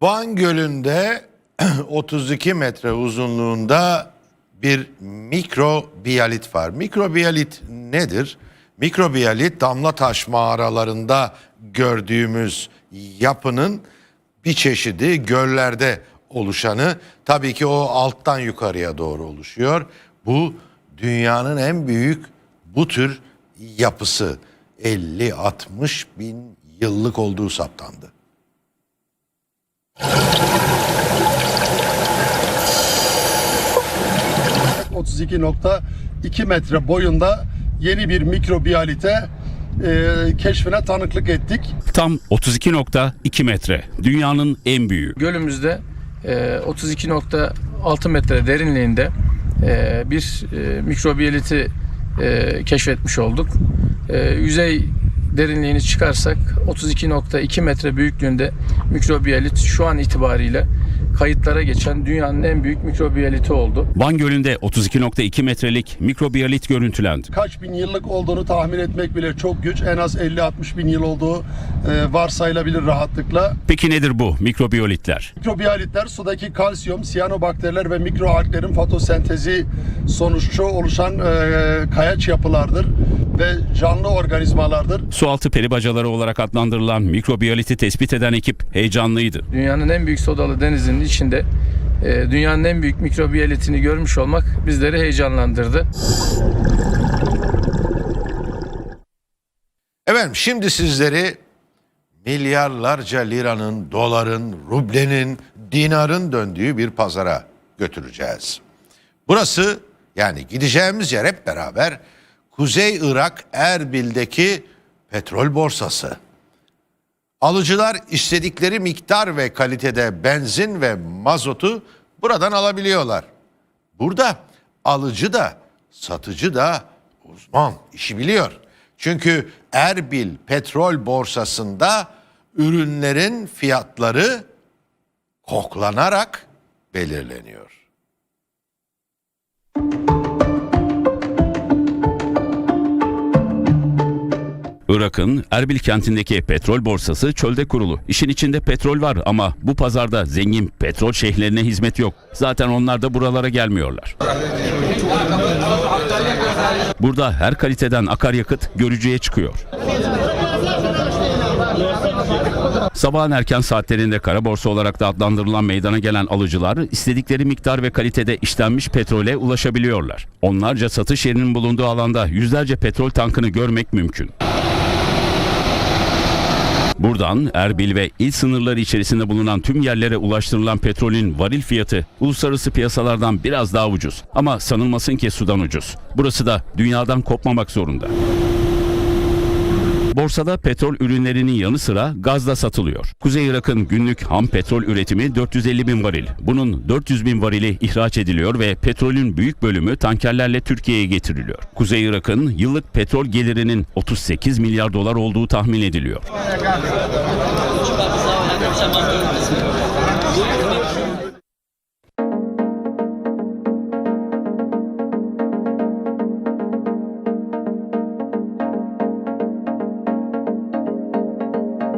Van Gölü'nde 32 metre uzunluğunda bir mikrobiyalit var. Mikrobiyalit nedir? Mikrobiyalit damla taş mağaralarında gördüğümüz yapının bir çeşidi göllerde oluşanı. Tabii ki o alttan yukarıya doğru oluşuyor. Bu dünyanın en büyük bu tür yapısı 50-60 bin yıllık olduğu saptandı. 32.2 metre boyunda yeni bir mikrobiyalite e, keşfine tanıklık ettik. Tam 32.2 metre. Dünyanın en büyüğü. Gölümüzde e, 32.6 metre derinliğinde e, bir e, mikrobiyaliti e, keşfetmiş olduk. E, yüzey derinliğini çıkarsak 32.2 metre büyüklüğünde mikrobiyalit şu an itibariyle kayıtlara geçen dünyanın en büyük mikrobiyaliti oldu. Van Gölü'nde 32.2 metrelik mikrobiyalit görüntülendi. Kaç bin yıllık olduğunu tahmin etmek bile çok güç. En az 50-60 bin yıl olduğu e, varsayılabilir rahatlıkla. Peki nedir bu mikrobiyalitler? Mikrobiyalitler sudaki kalsiyum, siyanobakteriler ve mikroalglerin fotosentezi sonucu oluşan e, kayaç yapılardır ve canlı organizmalardır. Sualtı peribacaları olarak adlandırılan mikrobiyaliti tespit eden ekip heyecanlıydı. Dünyanın en büyük sodalı denizinin içinde e, dünyanın en büyük mikrobiyalitini görmüş olmak bizleri heyecanlandırdı. Efendim şimdi sizleri milyarlarca liranın, doların, rublenin, dinarın döndüğü bir pazara götüreceğiz. Burası yani gideceğimiz yer hep beraber Kuzey Irak Erbil'deki petrol borsası. Alıcılar istedikleri miktar ve kalitede benzin ve mazotu buradan alabiliyorlar. Burada alıcı da satıcı da uzman işi biliyor. Çünkü Erbil petrol borsasında ürünlerin fiyatları koklanarak belirleniyor. Irak'ın Erbil kentindeki petrol borsası çölde kurulu. İşin içinde petrol var ama bu pazarda zengin petrol şeyhlerine hizmet yok. Zaten onlar da buralara gelmiyorlar. Burada her kaliteden akaryakıt görücüye çıkıyor. Sabahın erken saatlerinde kara borsa olarak da adlandırılan meydana gelen alıcılar istedikleri miktar ve kalitede işlenmiş petrole ulaşabiliyorlar. Onlarca satış yerinin bulunduğu alanda yüzlerce petrol tankını görmek mümkün. Buradan Erbil ve il sınırları içerisinde bulunan tüm yerlere ulaştırılan petrolün varil fiyatı uluslararası piyasalardan biraz daha ucuz. Ama sanılmasın ki sudan ucuz. Burası da dünyadan kopmamak zorunda. Borsada petrol ürünlerinin yanı sıra gaz da satılıyor. Kuzey Irak'ın günlük ham petrol üretimi 450 bin varil. Bunun 400 bin varili ihraç ediliyor ve petrolün büyük bölümü tankerlerle Türkiye'ye getiriliyor. Kuzey Irak'ın yıllık petrol gelirinin 38 milyar dolar olduğu tahmin ediliyor.